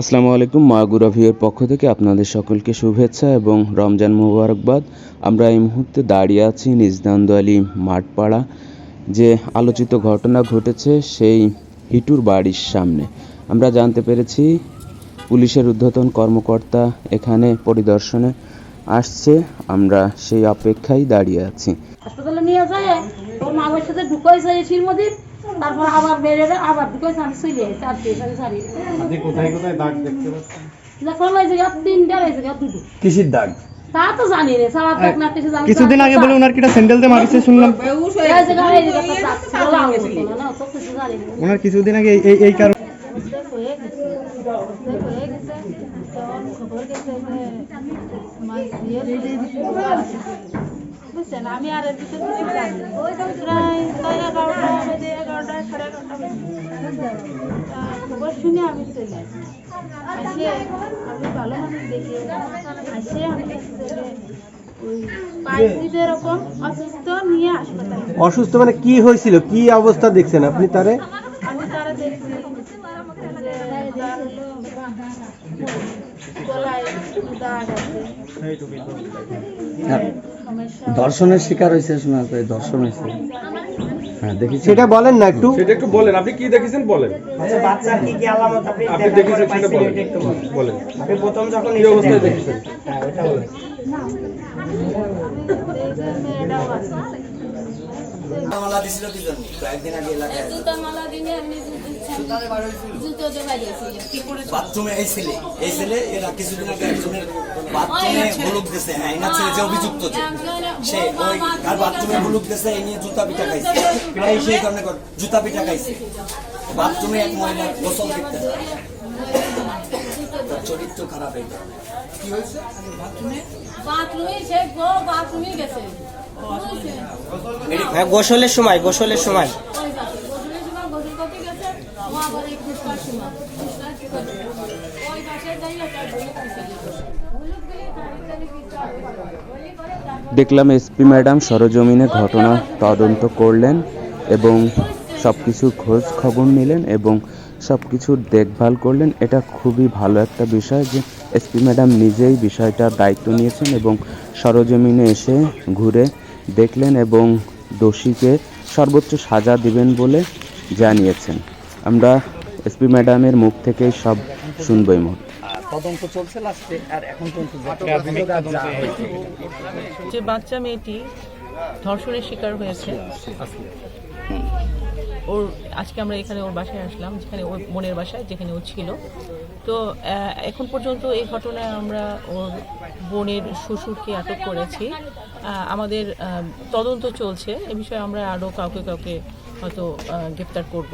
আসসালামু আলাইকুম মাগুরা ভিউয়ের পক্ষ থেকে আপনাদের সকলকে শুভেচ্ছা এবং রমজান মোবারকবাদ। আমরা এই মুহূর্তে দাঁড়িয়ে আছি নিজদান্দ আলী মাঠপাড়া। যে আলোচিত ঘটনা ঘটেছে সেই হিটুর বাড়ির সামনে। আমরা জানতে পেরেছি, পুলিশের ঊর্ধ্বতন কর্মকর্তা এখানে পরিদর্শনে আসছে। আমরা সেই অপেক্ষায় দাঁড়িয়ে আছি। হাসপাতালে নিয়ে যায় ওর মা সাথে ঢুকাইছে এসির মধ্যে তারপর আবার বেড়ে আবার ঢুকাইছে আমি চলে আইছি আর দিয়ে সারি সারি আপনি কোথায় কোথায় দাগ দেখতে পাচ্ছেন? যখন ওই জায়গা তিনটা এই জায়গা দুটো। কিসির দাগ? তা তো জানি রে সারা দেখ না কিছু জানি কিছুদিন আগে বলে ওনার কিটা স্যান্ডেল দিয়ে মারিছে শুনলাম। এই জায়গা এই জায়গা তো দাগ না না, না তো কিছু জানি ওনার কিছুদিন আগে এই এই কারণে হয়ে হয়ে খবর গেছে বুঝছেন? আমি আর খবর শুনে আমি চলে আসি। আমি ভালো মানুষ দেখি, আসে, আমি অসুস্থ অসুস্থ মানে কি হয়েছিল? কি অবস্থা দেখছেন আপনি তারা দেখছি যে তার সমস্যা ধর্ষণের শিকার হয়েছে শোনা যায় দর্শন হয়েছে। হ্যাঁ দেখেছি সেটা বলেন না একটু। সেটা একটু বলেন আপনি কি দেখেছেন বলেন? বাচ্চার কি কি আলামত? আপনি আপনি দেখেছেন সেটা বলেন। বলেন। বলেন। আপনি প্রথম যখন কি অবস্থায় দেখেছেন, দেখেছেন? হ্যাঁ ওটা বলেন। আমি আছে মালা দিছিল কি জন্য কয়েকদিন আগে এলাকায়। জুতা মালা দিনে বাড়িয়েছিল বাথরুমে এই ছেলে এই ছেলে এরা কিছুদিন আগে একজনের বাথরুমে দিছে হ্যাঁ এনার ছেলে যে অভিযুক্ত সে ওই তার বাথরুমে বুলুক দিছে এই নিয়ে জুতা পিঠা খাইছে। এই সেই কারণে জুতা পিঠা খাইছে। বাথরুমে এক মহিলা গোসল করতে চরিত্র খারাপ এই কারণে। বাথরুমে? সে গো বাথরুমে গেছে। হ্যাঁ গোসলের সময় গোসলের সময়। দেখলাম এসপি ম্যাডাম সরজমিনে ঘটনা তদন্ত করলেন এবং সব কিছুর খোঁজ খবর নিলেন এবং সব কিছুর দেখভাল করলেন। এটা খুবই ভালো একটা বিষয় যে এসপি ম্যাডাম নিজেই বিষয়টার দায়িত্ব নিয়েছেন এবং সরজমিনে এসে ঘুরে দেখলেন এবং দোষীকে সর্বোচ্চ সাজা দিবেন বলে জানিয়েছেন। আমরা এসপি ম্যাডামের মুখ থেকে সব শুনব এই মুহূর্তে। তদন্ত চলছে লাস্টে আর এখন পর্যন্ত যে বাচ্চা মেয়েটি ধর্ষণের শিকার হয়েছে। ওর আজকে আমরা এখানে ওর বাসায় আসলাম যেখানে ওর বোনের বাসায় যেখানে ও ছিল। তো এখন পর্যন্ত এই ঘটনায় আমরা ওর বোনের শ্বশুরকে আটক করেছি। আমাদের তদন্ত চলছে। এ বিষয়ে আমরা আরও কাউকে কাউকে হয়তো গ্রেপ্তার করব।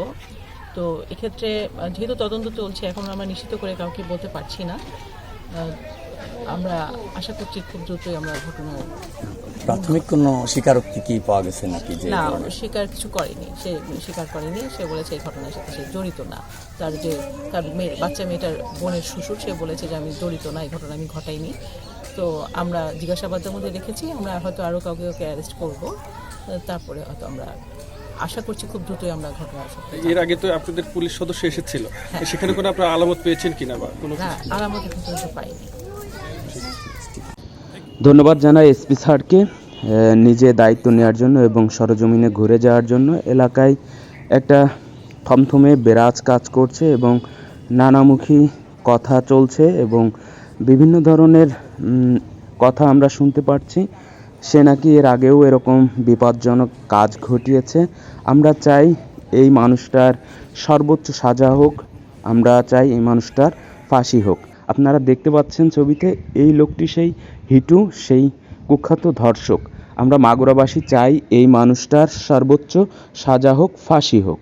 তো এক্ষেত্রে যেহেতু তদন্ত চলছে এখন আমরা নিশ্চিত করে কাউকে বলতে পারছি না। আমরা আশা করছি খুব দ্রুতই আমরা ঘটনার প্রাথমিক কোনো স্বীকারোক্তি কি পাওয়া গেছে নাকি যে না স্বীকার কিছু করেনি। সে স্বীকার করেনি সে বলেছে এই ঘটনার সাথে সে জড়িত না। তার যে তার মেয়ে বাচ্চা মেয়েটার বোনের শ্বশুর সে বলেছে যে আমি জড়িত না এই ঘটনা আমি ঘটাইনি। তো আমরা জিজ্ঞাসাবাদের মধ্যে রেখেছি আমরা হয়তো আরও কাউকে কাউকে অ্যারেস্ট করব। তারপরে হয়তো আমরা আশা করছি খুব দ্রুতই আমরা ঘটনার সাথে এর আগে তো আপনাদের পুলিশ সদস্য এসেছিল। সেখানে কোনো আপনার আলামত পেয়েছেন কিনা বা কোনো না আলামত এখন পর্যন্ত পাইনি। ধন্যবাদ জানাই এসপি স্যারকে নিজে দায়িত্ব নেওয়ার জন্য এবং সরজমিনে ঘুরে যাওয়ার জন্য। এলাকায় একটা থমথমে বেরাজ কাজ করছে এবং নানামুখী কথা চলছে এবং বিভিন্ন ধরনের কথা আমরা শুনতে পাচ্ছি সে নাকি এর আগেও এরকম বিপজ্জনক কাজ ঘটিয়েছে। আমরা চাই এই মানুষটার সর্বোচ্চ সাজা হোক, আমরা চাই এই মানুষটার ফাঁসি হোক। আপনারা দেখতে পাচ্ছেন ছবিতে, এই লোকটি সেই হিটু, সেই কুখ্যাত ধর্ষক। আমরা মাগুরাবাসী চাই এই মানুষটার সর্বোচ্চ সাজা হোক, ফাঁসি হোক।